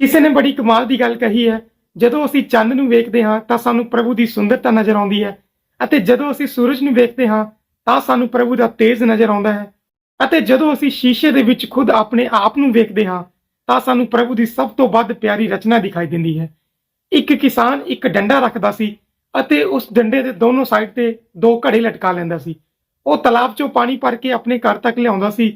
ਕਿਸੇ ਨੇ ਬੜੀ ਕਮਾਲ ਦੀ ਗੱਲ ਕਹੀ ਹੈ, ਜਦੋਂ ਅਸੀਂ ਚੰਦ ਨੂੰ ਵੇਖਦੇ ਹਾਂ ਤਾਂ ਸਾਨੂੰ ਪ੍ਰਭੂ ਦੀ ਸੁੰਦਰਤਾ ਨਜ਼ਰ ਆਉਂਦੀ ਹੈ, ਅਤੇ ਜਦੋਂ ਅਸੀਂ ਸੂਰਜ ਨੂੰ ਵੇਖਦੇ ਹਾਂ ਤਾਂ ਸਾਨੂੰ ਪ੍ਰਭੂ ਦਾ ਤੇਜ ਨਜ਼ਰ ਆਉਂਦਾ ਹੈ, ਅਤੇ ਜਦੋਂ ਅਸੀਂ ਸ਼ੀਸ਼ੇ ਦੇ ਵਿੱਚ ਖੁਦ ਆਪਣੇ ਆਪ ਨੂੰ ਵੇਖਦੇ ਹਾਂ ਤਾਂ ਸਾਨੂੰ ਪ੍ਰਭੂ ਦੀ ਸਭ ਤੋਂ ਵੱਧ ਪਿਆਰੀ ਰਚਨਾ ਦਿਖਾਈ ਦਿੰਦੀ ਹੈ। ਇੱਕ ਕਿਸਾਨ ਇੱਕ ਡੰਡਾ ਰੱਖਦਾ ਸੀ, ਅਤੇ ਉਸ ਡੰਡੇ ਦੇ ਦੋਨੋਂ ਸਾਈਡ ਤੇ ਦੋ ਘੜੇ ਲਟਕਾ ਲੈਂਦਾ ਸੀ। ਉਹ ਤਲਾਬ 'ਚੋਂ ਪਾਣੀ ਭਰ ਕੇ ਆਪਣੇ ਘਰ ਤੱਕ ਲਿਆਉਂਦਾ ਸੀ,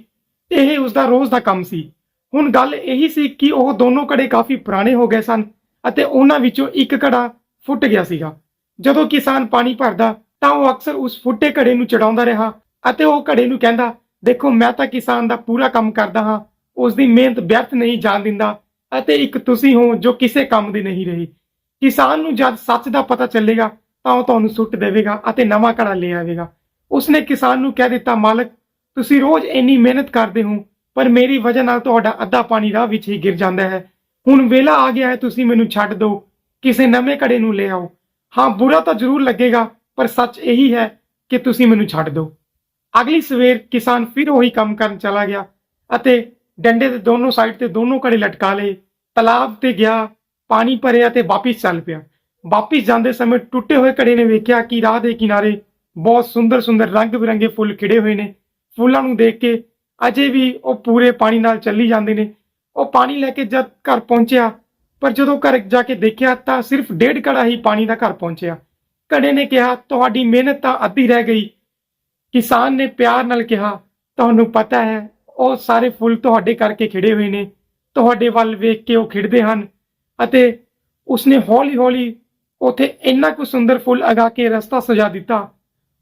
ਇਹ ਉਸ ਦਾ ਰੋਜ਼ ਦਾ ਕੰਮ ਸੀ। ਹੁਣ ਗੱਲ ਇਹੀ ਸੀ ਕਿ ਉਹ ਦੋਨੋਂ ਘੜੇ ਕਾਫੀ ਪੁਰਾਣੇ ਹੋ ਗਏ ਸਨ ਅਤੇ ਉਹਨਾਂ ਵਿੱਚੋਂ ਇੱਕ ਘੜਾ ਫੁੱਟ ਗਿਆ ਸੀਗਾ। ਜਦੋਂ ਕਿਸਾਨ ਪਾਣੀ ਭਰਦਾ, ਤਾਂ ਉਹ ਅਕਸਰ ਉਸ ਫੁੱਟੇ ਘੜੇ ਨੂੰ ਚੜਾਉਂਦਾ ਰਿਹਾ ਅਤੇ ਉਹ ਘੜੇ ਨੂੰ ਕਹਿੰਦਾ, ਦੇਖੋ, ਮੈਂ ਤਾਂ ਕਿਸਾਨ ਦਾ ਪੂਰਾ ਕੰਮ ਕਰਦਾ ਹਾਂ, ਉਸ ਦੀ ਮਿਹਨਤ ਵਿਅਰਥ ਨਹੀਂ ਜਾਣ ਦਿੰਦਾ ਅਤੇ ਇੱਕ ਤੁਸੀਂ ਹੋ ਜੋ ਕਿਸੇ ਕੰਮ ਦੀ ਨਹੀਂ ਰਹੀ। ਕਿਸਾਨ ਨੂੰ ਜਦ ਸੱਚ ਦਾ ਪਤਾ ਚੱਲੇਗਾ, ਤਾਂ ਉਹ ਤੁਹਾਨੂੰ ਸੁੱਟ ਦੇਵੇਗਾ ਅਤੇ ਨਵਾਂ ਘੜਾ ਲੈ ਆਵੇਗਾ। ਉਸਨੇ ਕਿਸਾਨ ਨੂੰ ਕਹਿ ਦਿੱਤਾ, ਮਾਲਕ, ਤੁਸੀਂ ਰੋਜ਼ ਇੰਨੀ ਮਿਹਨਤ ਕਰਦੇ ਹੋ ਪਰ ਮੇਰੀ ਵਜ੍ਹਾ ਨਾਲ ਤੁਹਾਡਾ ਅੱਧਾ ਪਾਣੀ ਰਾਹ ਵਿੱਚ ਹੀ ਗਿਰ ਜਾਂਦਾ ਹੈ। ਹੁਣ ਵੇਲਾ ਆ ਗਿਆ ਹੈ, ਤੁਸੀਂ ਮੈਨੂੰ ਛੱਡ ਦਿਓ। ਕਿਸੇ ਨਵੇਂ ਘੜੇ ਨੂੰ ਲੈ ਆਓ। ਹਾਂ, ਬੁਰਾ ਤਾਂ ਜ਼ਰੂਰ ਲੱਗੇਗਾ, ਪਰ ਸੱਚ ਇਹੀ ਹੈ ਕਿ ਤੁਸੀਂ ਮੈਨੂੰ ਛੱਡ ਦਿਓ। ਅਗਲੀ ਸਵੇਰ ਕਿਸਾਨ ਫਿਰ ਉਹੀ ਕੰਮ ਕਰਨ ਚਲਾ ਗਿਆ ਅਤੇ ਡੰਡੇ ਦੇ ਦੋਨੋਂ ਸਾਈਡ ਤੇ ਦੋਨੋਂ ਘੜੇ ਲਟਕਾ ਲਏ। ਤਲਾਬ ਤੇ ਗਿਆ, ਪਾਣੀ ਭਰਿਆ ਤੇ ਵਾਪਿਸ ਚੱਲ ਪਿਆ। ਵਾਪਿਸ ਜਾਂਦੇ ਸਮੇਂ ਟੁੱਟੇ ਹੋਏ ਘੜੇ ਨੇ ਵੇਖਿਆ ਕਿ ਰਾਹ ਦੇ ਕਿਨਾਰੇ ਬਹੁਤ ਸੁੰਦਰ ਸੁੰਦਰ ਰੰਗ ਬਿਰੰਗੇ ਫੁੱਲ ਖਿੜੇ ਹੋਏ ਨੇ। ਫੁੱਲਾਂ ਨੂੰ ਦੇਖ ਕੇ ਅਜੇ ਵੀ ਉਹ ਪੂਰੇ ਪਾਣੀ ਨਾਲ ਚੱਲੀ ਜਾਂਦੇ ਨੇ। ਉਹ ਪਾਣੀ ਲੈ ਕੇ ਜਦ ਘਰ ਪਹੁੰਚਿਆ, ਪਰ ਜਦੋਂ ਘਰ ਜਾ ਕੇ ਦੇਖਿਆ ਤਾਂ ਸਿਰਫ ਡੇਢ ਘੜਾ ਹੀ ਪਾਣੀ ਦਾ ਘਰ ਪਹੁੰਚਿਆ। ਘੜੇ ਨੇ ਕਿਹਾ, ਤੁਹਾਡੀ ਮਿਹਨਤ ਤਾਂ ਅੱਧੀ ਰਹਿ ਗਈ। ਕਿਸਾਨ ਨੇ ਪਿਆਰ ਨਾਲ ਕਿਹਾ, ਤੁਹਾਨੂੰ ਪਤਾ ਹੈ, ਉਹ ਸਾਰੇ ਫੁੱਲ ਤੁਹਾਡੇ ਕਰਕੇ ਖਿੜੇ ਹੋਏ ਨੇ। ਤੁਹਾਡੇ ਵੱਲ ਵੇਖ ਕੇ ਉਹ ਖਿੜਦੇ ਹਨ ਅਤੇ ਉਸਨੇ ਹੌਲੀ-ਹੌਲੀ ਉਥੇ ਇੰਨਾ ਕੁ ਸੁੰਦਰ ਫੁੱਲ ਅਗਾ ਕੇ ਰਸਤਾ ਸਜਾ ਦਿੱਤਾ।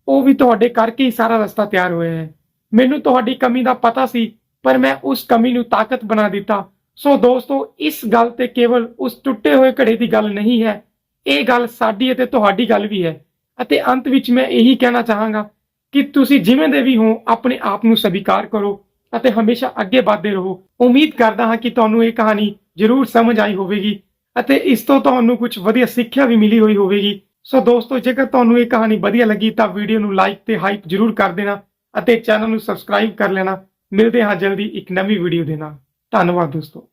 ਉਹ ਵੀ ਤੁਹਾਡੇ ਕਰਕੇ ਹੀ ਸਾਰਾ ਰਸਤਾ ਤਿਆਰ ਹੋਇਆ ਹੈ। ਮੈਨੂੰ ਤੁਹਾਡੀ ਕਮੀ ਦਾ ਪਤਾ ਸੀ, ਪਰ ਮੈਂ ਉਸ ਕਮੀ ਨੂੰ ਤਾਕਤ ਬਣਾ ਦਿੱਤਾ। ਸੋ ਦੋਸਤੋ, ਇਸ ਗੱਲ ਤੇ ਕੇਵਲ ਉਸ ਟੁੱਟੇ ਹੋਏ ਘੜੇ ਦੀ ਗੱਲ ਨਹੀਂ ਹੈ। ਇਹ ਗੱਲ ਸਾਡੀ ਅਤੇ ਤੁਹਾਡੀ ਗੱਲ ਵੀ ਹੈ। ਅਤੇ ਅੰਤ ਵਿੱਚ ਮੈਂ ਇਹੀ ਕਹਿਣਾ ਚਾਹਾਂਗਾ ਕਿ ਤੁਸੀਂ ਜਿਵੇਂ ਦੇ ਵੀ ਹੋ, ਆਪਣੇ ਆਪ ਨੂੰ ਸਵੀਕਾਰ ਕਰੋ ਅਤੇ ਹਮੇਸ਼ਾ ਅੱਗੇ ਵਧਦੇ ਰਹੋ। ਉਮੀਦ ਕਰਦਾ ਹਾਂ ਕਿ ਤੁਹਾਨੂੰ ਇਹ ਕਹਾਣੀ ਜ਼ਰੂਰ ਸਮਝ ਆਈ ਹੋਵੇਗੀ ਅਤੇ ਇਸ ਤੋਂ ਤੁਹਾਨੂੰ ਕੁਝ ਵਧੀਆ ਸਿੱਖਿਆ ਵੀ ਮਿਲੀ ਹੋਈ ਹੋਵੇਗੀ। ਸੋ ਦੋਸਤੋ, ਜੇਕਰ ਤੁਹਾਨੂੰ ਇਹ ਕਹਾਣੀ ਵਧੀਆ ਲੱਗੀ ਤਾਂ ਵੀਡੀਓ ਨੂੰ ਲਾਈਕ ਤੇ ਹਾਈਪ ਜ਼ਰੂਰ ਕਰ ਦੇਣਾ। ਅਤੇ ਚੈਨਲ ਨੂੰ ਸਬਸਕ੍ਰਾਈਬ ਕਰ ਲੈਣਾ। ਮਿਲਦੇ ਹਾਂ ਜਲਦੀ ਇੱਕ ਨਵੀਂ ਵੀਡੀਓ ਦੇ ਨਾਲ। ਧੰਨਵਾਦ ਦੋਸਤੋ।